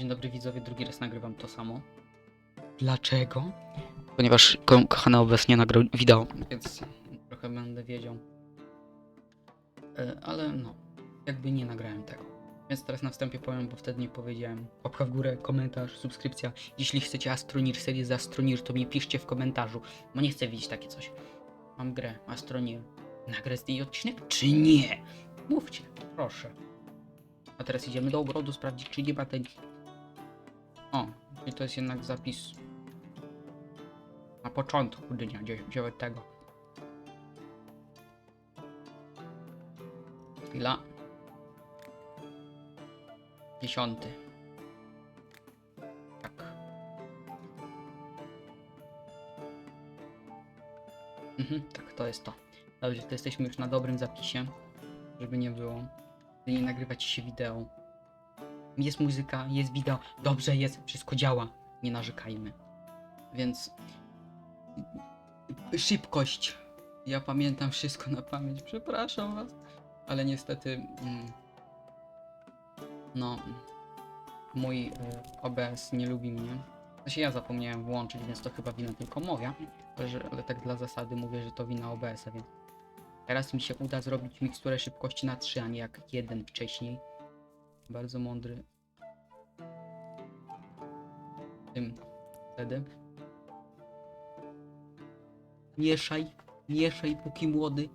Dzień dobry widzowie, drugi raz nagrywam to samo. Dlaczego? Ponieważ ko kochany obecnie nagrał wideo, więc trochę będę wiedział. E, ale no, jakby nie nagrałem tego. Więc teraz na wstępie powiem, bo wtedy nie powiedziałem. Łapka w górę, komentarz, subskrypcja. Jeśli chcecie Astronir, serię z Astronir, to mi piszcie w komentarzu, bo nie chcę widzieć takie coś. Mam grę Astronir. Nagrać z jej odcinek, czy nie? Mówcie, proszę. A teraz idziemy do ogrodu sprawdzić, czy nie ma tej... O, i to jest jednak zapis na początku dnia dzie- dziewiątego. Chwila. Dziesiąty. Tak. Mhm, tak, to jest to. Dobrze, to jesteśmy już na dobrym zapisie, żeby nie było. Gdy nie nagrywa ci się wideo. Jest muzyka, jest wideo, dobrze jest, wszystko działa. Nie narzekajmy. Więc szybkość. Ja pamiętam wszystko na pamięć, przepraszam was. Ale niestety mm, no mój y, OBS nie lubi mnie. Znaczy ja zapomniałem włączyć, więc to chyba wina tylko moja. Ale, ale tak dla zasady mówię, że to wina OBS-a, więc teraz mi się uda zrobić miksturę szybkości na 3, a nie jak jeden wcześniej. Bardzo mądry. Tym wtedy. Mieszaj, mieszaj póki młody.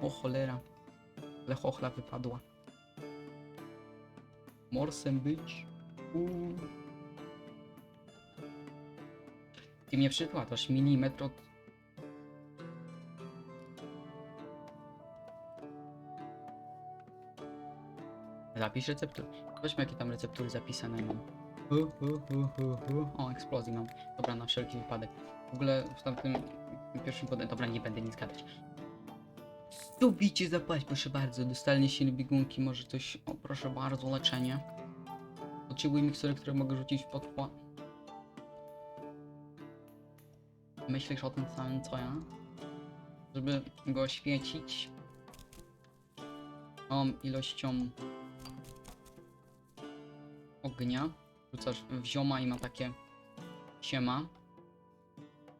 O cholera. Ale chochla wypadła. Morsem być. Uuu. Ty mnie przytłaczasz milimetr od... Zapisz recepturę. Zobaczmy jakie tam receptury zapisane mam. O, eksplozji mam. Dobra, na wszelki wypadek. W ogóle w tamtym pierwszym podem... Dobra, nie będę nic gadać. Stubicie zapłać, proszę bardzo. Dostalnie silne biegunki, może coś... O, proszę bardzo, leczenie. Potrzebuję mikstury, które mogę rzucić pod pła... Myślisz o tym samym co ja? Żeby go oświecić tą ilością ognia. Rzucasz i ma takie siema.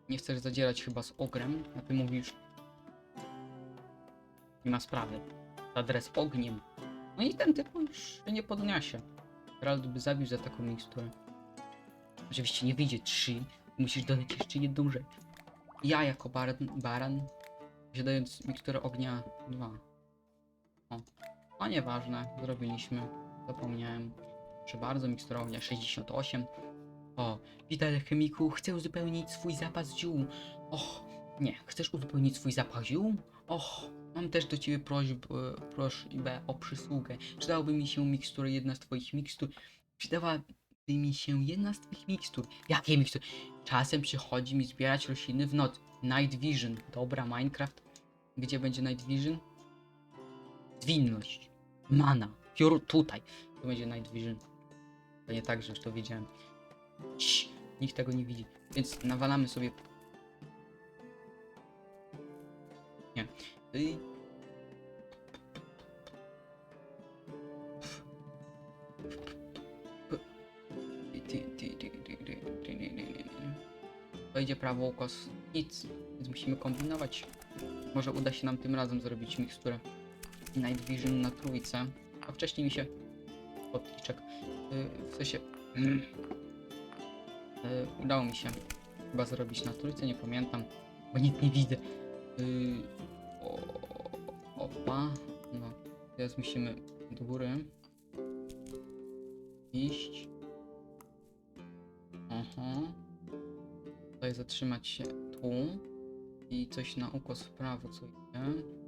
Nie chcesz zadzierać chyba z ogrem, a ty mówisz nie ma sprawy. Adres ogniem. No i ten typ już nie podniesie. Geralt by zabił za taką miksturę. Oczywiście nie wyjdzie 3. Musisz dodać jeszcze jedną rzecz. Ja jako baran, baran posiadając miksturę ognia 2. O. A nieważne, zrobiliśmy. Zapomniałem. Proszę bardzo, mikstura ognia 68. O, witaj chemiku, chcę uzupełnić swój zapas ziół. Och, nie, chcesz uzupełnić swój zapas ziół? Och, mam też do ciebie prośbę, prośbę o przysługę. Przydałoby mi się mikstury, jedna z twoich mikstur. Przydałaby mi się jedna z twoich mikstur. Jakie mikstur? Czasem przychodzi mi zbierać rośliny w noc. Night Vision. Dobra, Minecraft. Gdzie będzie Night Vision? Zwinność. Mana. Piór tutaj. To będzie Night Vision. To nie tak, że już to wiedziałem. Cii, nikt tego nie widzi. Więc nawalamy sobie. Nie. Y... Wejdzie prawo ukos. Nic. Więc musimy kombinować. Może uda się nam tym razem zrobić miksturę. Night Vision na trójce. A wcześniej mi się... Podliczek. Yy, w sensie... Mm. Yy, udało mi się chyba zrobić na trójce, nie pamiętam. Bo nic nie widzę. Yy, o, opa. No. Teraz musimy do góry. Iść. Aha. Tutaj zatrzymać się tu. I coś na ukos w prawo, co idzie.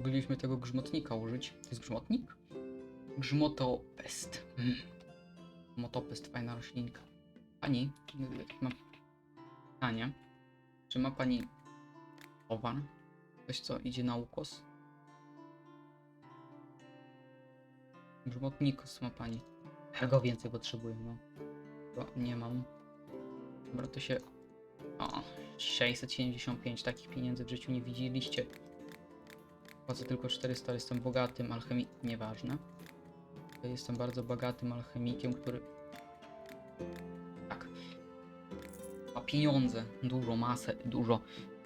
Moglibyśmy tego grzmotnika użyć. To jest grzmotnik? Grzmotopest. Mm. Motopest, fajna roślinka. Pani, mam pytanie. Czy ma pani towar? Coś, co idzie na ukos? Grzmotnikos ma pani. Czego więcej potrzebuję, no. Bo nie mam. Dobra, to się... O, 675 takich pieniędzy w życiu nie widzieliście. Płacę tylko 400, ale jestem bogatym alchemikiem. Nieważne. Jestem bardzo bogatym alchemikiem, który. Tak. Pieniądze. Dużo, masę, dużo.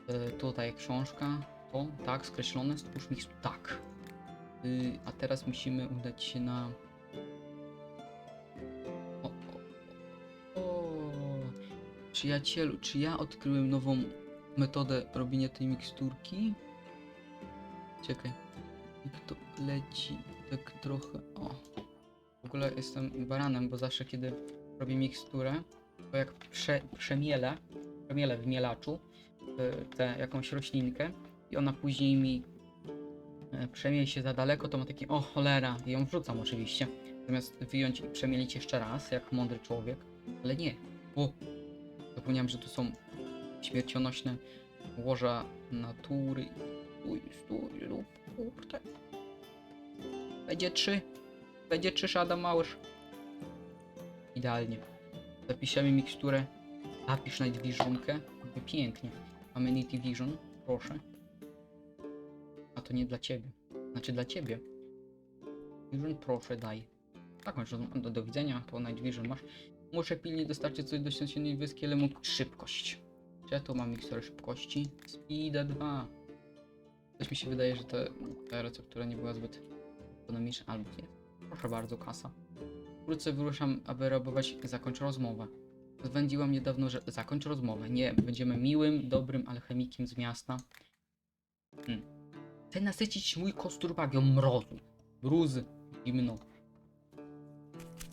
E, tutaj książka. To, tak, skreślone. Stwórz mi. Tak. Y, a teraz musimy udać się na. O. Przyjacielu, czy ja odkryłem nową metodę robienia tej miksturki? Czekaj. Jak to leci tak trochę. O. W ogóle jestem baranem, bo zawsze kiedy robię miksturę, to jak prze, przemielę, przemielę w mielaczu y, tę jakąś roślinkę i ona później mi e, przemieli się za daleko, to ma takie o cholera i ją wrzucam oczywiście. Zamiast wyjąć i przemielić jeszcze raz, jak mądry człowiek. Ale nie. O! Zapomniałem, że tu są śmiercionośne łoża natury. Stój, stój, lub kurde. Będzie trzy. Będzie trzy szada małysz. Idealnie. Zapiszemy miksturę. Zapisz Night Visionkę. Jakby Pięknie. Mamy Vision. Proszę. A to nie dla ciebie. Znaczy dla ciebie. Vision proszę daj. Tak masz, do, do widzenia, to Night Vision masz. Muszę pilnie dostarczyć coś do świątecznej wyski, ale mógł szybkość. Czy ja tu mam miksturę szybkości? Speeda 2. Coś mi się wydaje, że te, ta receptura nie była zbyt ekonomiczna, albo nie. Proszę bardzo, kasa. Wkrótce wyruszam, aby rabować zakończ rozmowę. Zwędziłam niedawno, że zakończ rozmowę. Nie, będziemy miłym, dobrym alchemikiem z miasta. Hmm. Chcę nasycić mój kostur mrozu. Mrózy. Zimno.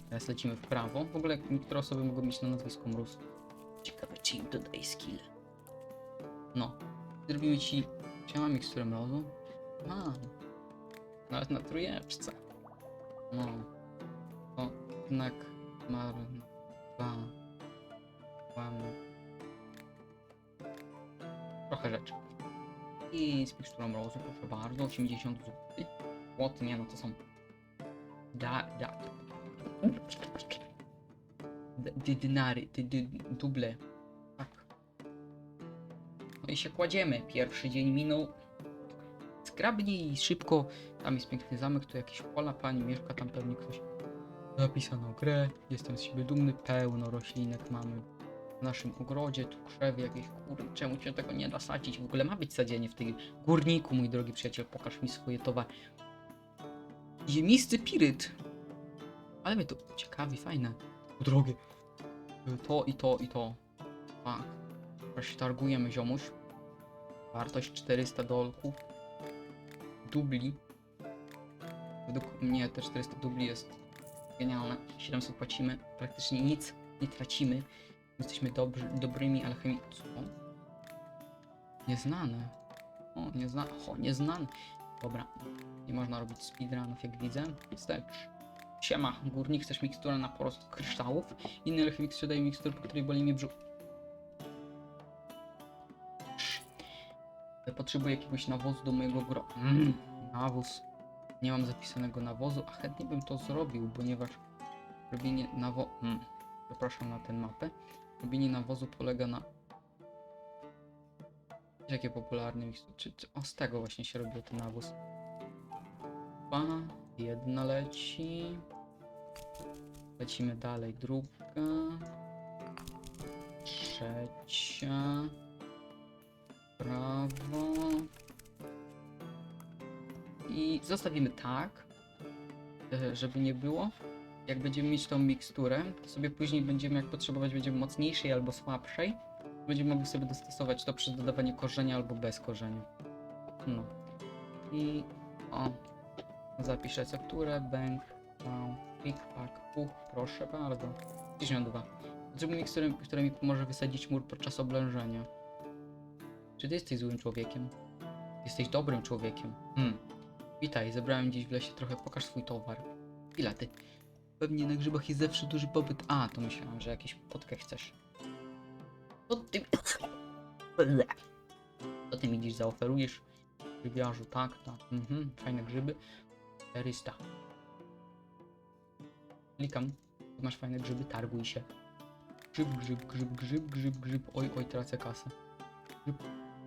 Teraz lecimy w prawo. W ogóle niektóre osoby mogą mieć na nazwisku mróz. Ciekawe, czy im dodaje skill. No. Zrobimy ci... Czy ja mam miksturę mrozu? Mam. Nawet na trójeczce. No. To znak marnowa. Mamy. Trochę rzeczy. I z miksturą mrozu, proszę bardzo, 80 zł. Łoty, nie no, to są... Da, da. D- dy- Dynary, dy- dy- duble. Się kładziemy. Pierwszy dzień minął. Zgrabnie i szybko. Tam jest piękny zamek, tu jakieś pola, pani mieszka, tam pewnie ktoś napisano grę. Jestem z siebie dumny, pełno roślinek mamy w naszym ogrodzie, tu krzewy jakieś, kurde, czemu się tego nie da sadzić? W ogóle ma być sadzienie w tej górniku, mój drogi przyjaciel, pokaż mi swoje towary. Ziemisty piryt. Ale mnie to ciekawi, fajne. Drogie. To i to i to. Tak. Teraz się targujemy, ziomuś. Wartość 400 dolków. Dubli. Według mnie te 400 dubli jest genialne. 700 płacimy, praktycznie nic nie tracimy. Jesteśmy dobrzy, dobrymi alchemikami. Nieznane. O, niezna... O, nieznane. Dobra. Nie można robić speedrunów, jak widzę. Wstecz. Siema, górnik, chcesz miksturę na porost kryształów? Inny alchemik sprzedaje miksturę, po której boli mi brzuch. Potrzebuję jakiegoś nawozu do mojego gro... Mm, nawóz. Nie mam zapisanego nawozu, a chętnie bym to zrobił, ponieważ robienie nawo... Mm, zapraszam na tę mapę. Robienie nawozu polega na... Jakie popularne mikstury? Czy, czy... O, z tego właśnie się robił ten nawóz. Dwa, jedna leci. Lecimy dalej, druga. Trzecia. Prawo. I zostawimy tak, e, żeby nie było. Jak będziemy mieć tą miksturę, to sobie później będziemy, jak potrzebować, będziemy mocniejszej albo słabszej. Będziemy mogli sobie dostosować to przez dodawanie korzenia albo bez korzenia. No. I o, Zapisz recepturę, bęk, no, pik, pak, puch, proszę bardzo. 52. Zrób miksturę, która mi pomoże wysadzić mur podczas oblężenia. Czy ty jesteś złym człowiekiem? Jesteś dobrym człowiekiem. Hmm. Witaj, zebrałem dziś w lesie trochę, pokaż swój towar. Ile ty? Pewnie na grzybach jest zawsze duży popyt. A, to myślałem, że jakieś potkę chcesz. To ty... To ty mi dziś zaoferujesz? Grzybiarzu, tak, tak. Mhm, fajne grzyby. 400. Klikam. Masz fajne grzyby, targuj się. Grzyb, grzyb, grzyb, grzyb, grzyb, grzyb. Oj, oj, tracę kasę. Grzyb,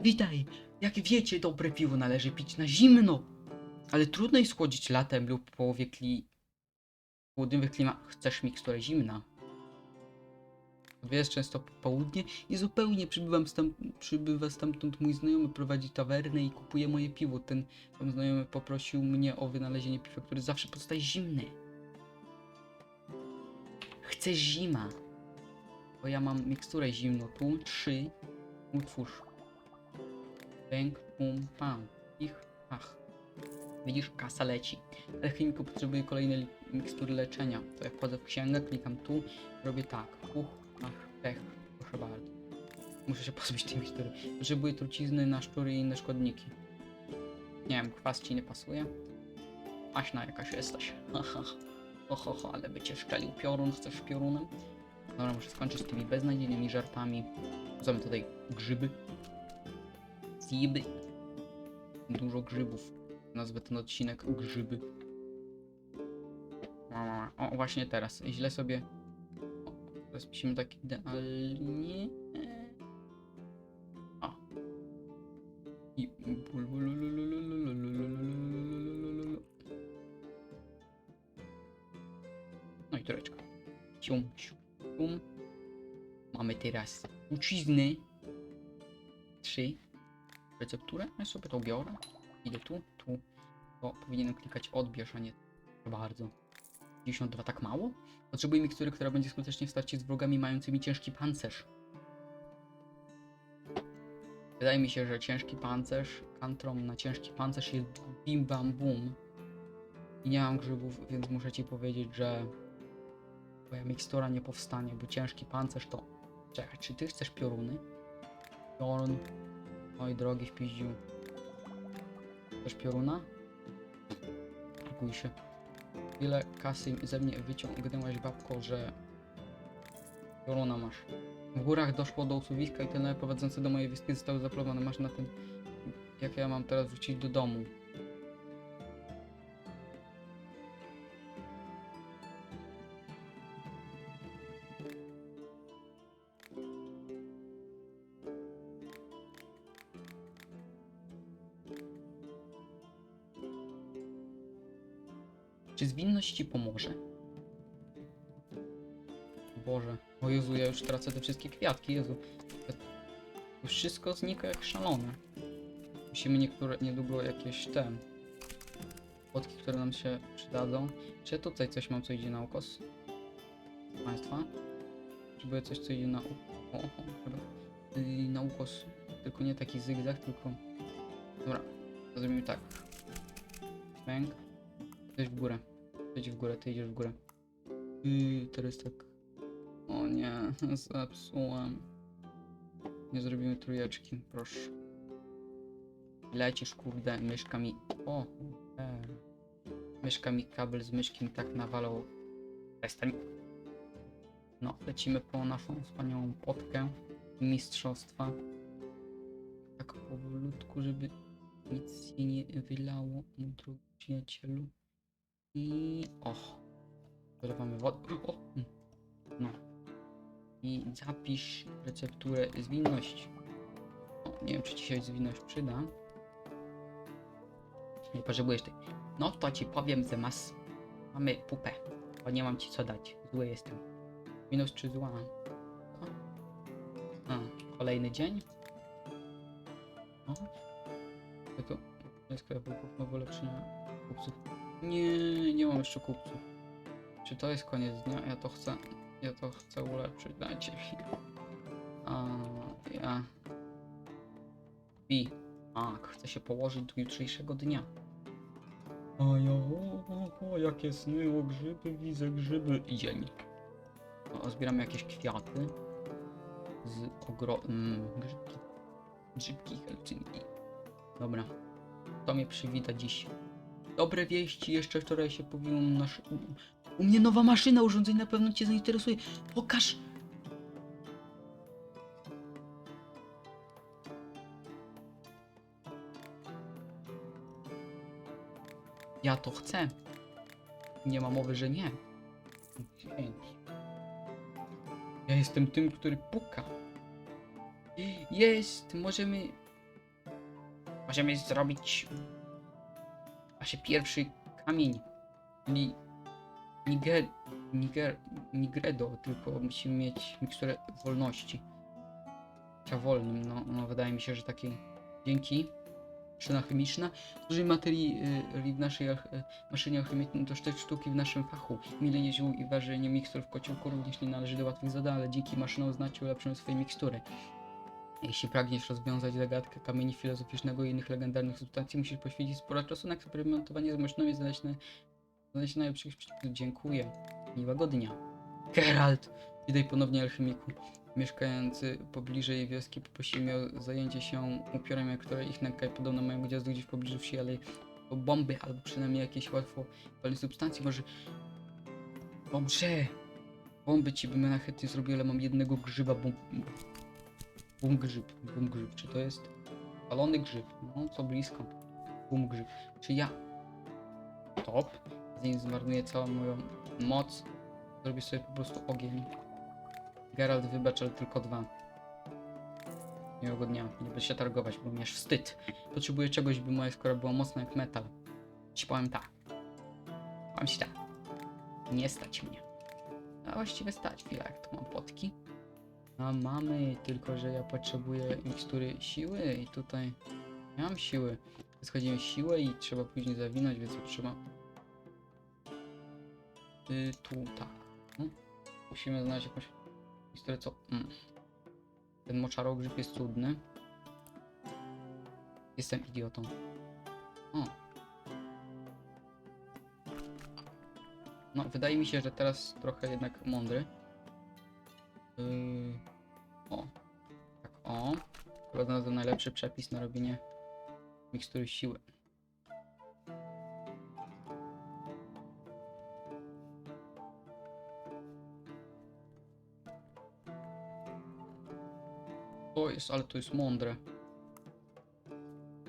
Witaj! Jak wiecie, dobre piwo należy pić na zimno. Ale trudno jest schłodzić latem lub w połowie kli... południowych. Chcesz miksturę zimna? Wiesz, często po południe i zupełnie przybywam stam, przybywa stamtąd mój znajomy, prowadzi tawernę i kupuje moje piwo. Ten tam znajomy poprosił mnie o wynalezienie piwa, które zawsze pozostaje zimne. Chcę zima. Bo ja mam miksturę zimno. Tu trzy. Utwórz. Bęk, pum, pam. Ich, ach. Widzisz, kasa leci. Alchemiku potrzebuje kolejnej mikstury leczenia. To jak wchodzę w księgę, klikam tu, robię tak. Uch, ach, pech. Proszę bardzo. Muszę się pozbyć tej mikstury. Potrzebuję trucizny na szczury i inne szkodniki. Nie wiem, kwas ci nie pasuje? Aśna jakaś jesteś. Oho, ho, ale by cię szczelił piorun. Chcesz piorunem? Dobra, muszę skończyć z tymi beznadziejnymi żartami. Mamy tutaj grzyby. Zjeby. Dużo grzybów. Nazwę ten odcinek grzyby. O, właśnie teraz. Źle sobie. O, teraz pisimy tak idealnie. O. I. No i tureczka. Cium, cium. Mamy teraz trucizny. Trzy. Recepturę. Ja sobie to biorę. Idę tu, tu. To powinienem klikać odbierz, a nie bardzo. 52 tak mało? Potrzebuję mikstury, która będzie skutecznie w starcie z wrogami mającymi ciężki pancerz. Wydaje mi się, że ciężki pancerz, kantrom na ciężki pancerz jest bim bam bum. I nie mam grzybów, więc muszę ci powiedzieć, że moja mikstura nie powstanie, bo ciężki pancerz to... Czekaj, czy ty chcesz pioruny? Piorun. Oj, drogi w piździu. Chcesz pioruna? Targuj się. Ile kasy ze mnie wyciągnęłaś babko, że... Pioruna masz. W górach doszło do usuwiska i tunele prowadzące do mojej wioski zostały zaplowane. Masz na tym... Jak ja mam teraz wrócić do domu? Czy ci pomoże? Boże, o Jezu, ja już tracę te wszystkie kwiatki, Jezu. Już wszystko znika jak szalone. Musimy niektóre, niedługo jakieś te... Płotki, które nam się przydadzą. Czy tutaj coś mam, co idzie na ukos? Państwa? Potrzebuję coś, co idzie na ukos. Na ukos. Tylko nie taki zygzak, tylko... Dobra, zrobimy tak. Bęk. Idź w górę. Idź w górę, ty idziesz w górę. Yy, teraz tak. O nie, zepsułem. Nie zrobimy trójeczki, proszę. Lecisz, kurde, myszka mi... O, e. Mi kabel z myszki mi tak nawalał. Przestań. No, lecimy po naszą wspaniałą potkę mistrzostwa. Tak powolutku, żeby nic się nie wylało, mój przyjacielu. I och. Dolewamy wodę. O, mm. no. I zapisz recepturę zwinność. O, nie wiem, czy ci się zwinność przyda. Nie potrzebujesz tej. No to ci powiem, że masz. Mamy pupę. Bo nie mam ci co dać. Zły jestem. Minus czy zła? A, kolejny dzień. O. To jest sklepów nowo lepszenia kupców. Nie, nie mam jeszcze kupców. Czy to jest koniec dnia? Ja to chcę. Ja to chcę ulepszyć. Dajcie chwilę. A ja. I. Tak, chcę się położyć do jutrzejszego dnia. A ja, o, o, o, jakie sny o grzyby, widzę grzyby. I dzień. O, zbieramy jakieś kwiaty. Z ogro... Mm, grzybki. Grzybki, helczynki. Dobra. To mnie przywita dziś Dobre wieści, jeszcze wczoraj się pojawiło nasz... U mnie nowa maszyna, urządzenie na pewno cię zainteresuje. Pokaż! Ja to chcę. Nie ma mowy, że nie. Ja jestem tym, który puka. Jest, możemy... Możemy zrobić... Właśnie pierwszy kamień. Czyli... Niger... Niger... Nigredo, tylko musimy mieć miksturę wolności. Bycia wolnym, no, no wydaje mi się, że takiej... Dzięki. Maszyna chemiczna. Dużej materii y, w naszej y, maszynie alchemicznej to sztuki sztuki w naszym fachu. Milenie ziół i ważenie mikstur w kociołku również nie należy do łatwych zadań, ale dzięki maszynom znacie ulepszą swoje mikstury. Jeśli pragniesz rozwiązać zagadkę kamieni filozoficznego i innych legendarnych substancji, musisz poświęcić sporo czasu na eksperymentowanie z maszyną i znaleźć, na, znaleźć najlepszych przeciwników. Dziękuję. Miłego dnia. Geralt! Witaj ponownie, alchemiku. Mieszkający pobliżej wioski poprosili mnie o zajęcie się upiorem, które ich nęka podobno mają gniazdo gdzieś w pobliżu wsi, ale bomby albo przynajmniej jakieś łatwo palne substancje. Może... Dobrze! Bomby ci bym na chętnie zrobił, ale mam jednego grzyba, bum... Bum grzyb, bum grzyb. Czy to jest palony grzyb? No, co blisko. Bum grzyb. Czy ja... Top. Zanim zmarnuję całą moją moc, zrobię sobie po prostu ogień. Geralt, wybacz, ale tylko dwa. Miłego dnia. Nie będę się targować, bo mi wstyd. Potrzebuję czegoś, by moja skóra była mocna jak metal. Ci powiem tak. Powiem ci tak. Nie stać mnie. A właściwie stać. Chwila, jak to mam potki. A mamy, tylko że ja potrzebuję mikstury siły i tutaj nie mam siły. Schodzimy siłę i trzeba później zawinąć, więc trzeba... Y, tu, tak. No. Musimy znaleźć jakąś miksturę, co... Mm. Ten moczarogrzyb jest cudny. Jestem idiotą. O. No, wydaje mi się, że teraz trochę jednak mądry. Yy... O. Tak, o. Chyba znalazłem najlepszy przepis na robienie mikstury siły. To jest, ale to jest mądre.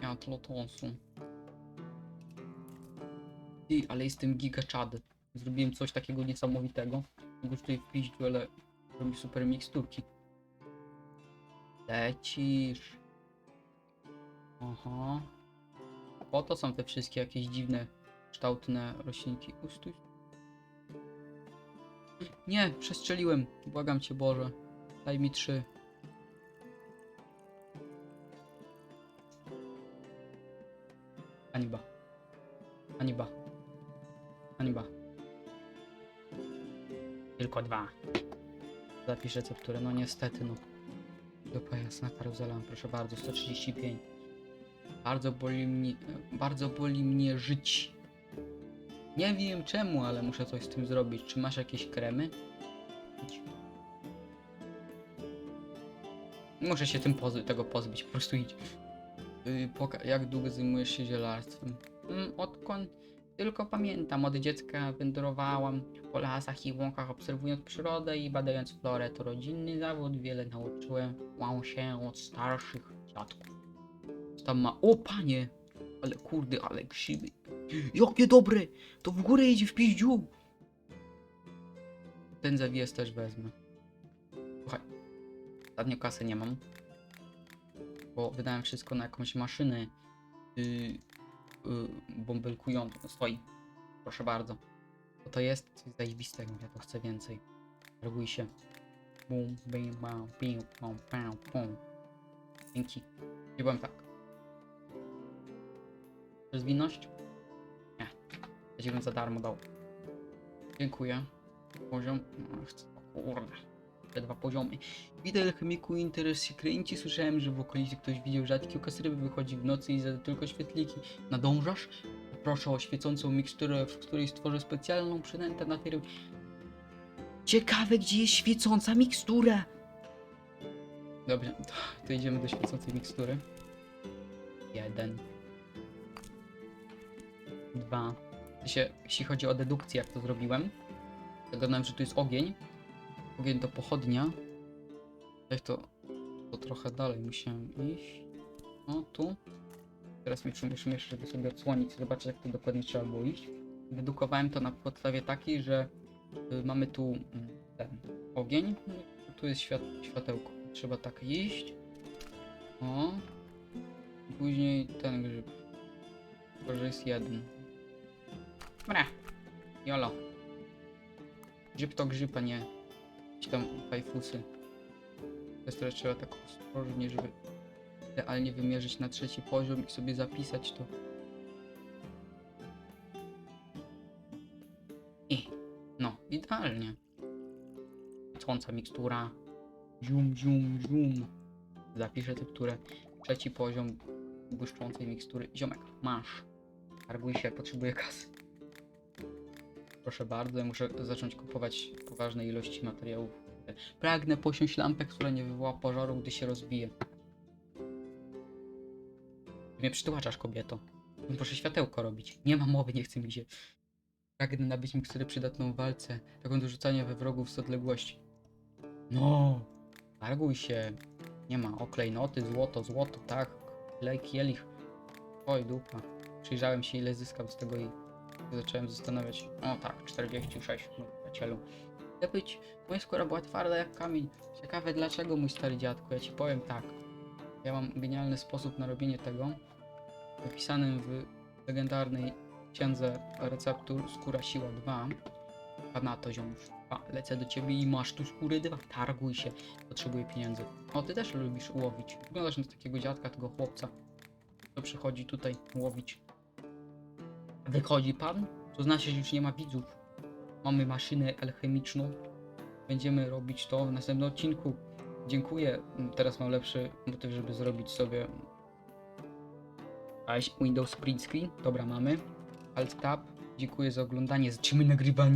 Ja tlotonsu. Ty, ale jestem giga czad. Zrobiłem coś takiego niesamowitego. Mogę tutaj wpiść, ale robi super miksturki. Lecisz. Aha. Po to są te wszystkie jakieś dziwne, kształtne roślinki. Ustój. Nie, przestrzeliłem. Błagam cię Boże. Daj mi trzy. Hańba. Hańba. Hańba. Tylko dwa. Zapisz recepturę. No niestety, no. Dupa jasna karuzela, proszę bardzo, 135. Bardzo boli mnie, bardzo boli mnie żyć. Nie wiem czemu, ale muszę coś z tym zrobić. Czy masz jakieś kremy? Muszę się tym tego pozbyć, po prostu idź. Yy, jak długo zajmujesz się zielarstwem? Mm, odkąd tylko pamiętam, od dziecka wędrowałam po lasach i łąkach, obserwując przyrodę i badając florę. To rodzinny zawód, wiele nauczyłem się od starszych dziadków. Tam ma? O panie! Ale kurde, ale grzyby. Jakie dobre! To w górę idzie w piździu! Ten zawies też wezmę. Słuchaj, ostatnio kasy nie mam. Bo wydałem wszystko na jakąś maszynę yy, yy, bąbelkującą. No stoi. Proszę bardzo. Co to jest? Coś zajebistego. Ja to chcę więcej. Reaguj się. Bum, bim, bam, pam, pum. Dzięki. Nie byłem tak. Rozwinność? Nie. Ja ci bym za darmo dał. Dziękuję. Poziom. No, chcę. O kurde. Te dwa poziomy. Witaj alchemiku interes się kręci. Słyszałem, że w okolicy ktoś widział rzadkie ryby wychodzi w nocy i zada tylko świetliki. Nadążasz? Proszę o świecącą miksturę, w której stworzę specjalną przynętę na tej. Ciekawe, gdzie jest świecąca mikstura. Dobrze, to, to idziemy do świecącej mikstury. Jeden. dwa. Jeśli chodzi o dedukcję, jak to zrobiłem, zagadnąłem, że tu jest ogień. Ogień to pochodnia. Jak to, to trochę dalej musiałem iść. O, tu. Teraz mi przymieszam jeszcze, żeby sobie odsłonić, zobaczyć jak to dokładnie trzeba było iść. Dedukowałem to na podstawie takiej, że y, mamy tu mm, ten ogień, no tu jest świat, światełko. Trzeba tak iść. O. Później ten grzyb. Tylko, że jest jeden. Dobra. Jolo. Grzyb to grzyb, a nie tam fajfusy. Teraz teraz trzeba tak ostrożnie, żeby idealnie wymierzyć na trzeci poziom i sobie zapisać to. I no, idealnie. Błyszcząca mikstura. Zium, zium, zium. Zapiszę tekturę. Trzeci poziom błyszczącej mikstury. Ziomek, masz. Targuj się, potrzebuję kasy. Proszę bardzo, muszę zacząć kupować poważne ilości materiałów. Pragnę posiąść lampę, która nie wywoła pożaru, gdy się rozbije. Ty mnie przytłaczasz, kobieto. Proszę światełko robić. Nie ma mowy, nie chce mi się. Pragnę nabyć miksturę przydatną w walce, taką do rzucania we wrogów z odległości. No, targuj się. Nie ma, o klejnoty, złoto, złoto, tak. Klej, kielich. Oj, dupa. Przyjrzałem się, ile zyskam z tego i zacząłem zastanawiać. O tak, 46, no, przyjacielu. Chcę być, moja skóra była twarda jak kamień. Ciekawe dlaczego, mój stary dziadku, ja ci powiem tak. Ja mam genialny sposób na robienie tego. Opisanym w legendarnej księdze receptur Skóra Siła 2. A na to ziomuś. Lecę do ciebie i masz tu skóry 2. Targuj się. Potrzebuję pieniędzy. O, ty też lubisz łowić. Wyglądasz na takiego dziadka, tego chłopca. To przychodzi tutaj łowić. Wychodzi pan? To znaczy, że już nie ma widzów. Mamy maszynę alchemiczną. Będziemy robić to w następnym odcinku. Dziękuję. Teraz mam lepszy motyw, żeby zrobić sobie Windows Print Screen. Dobra, mamy. Alt Tab. Dziękuję za oglądanie. Zaczynamy nagrywanie.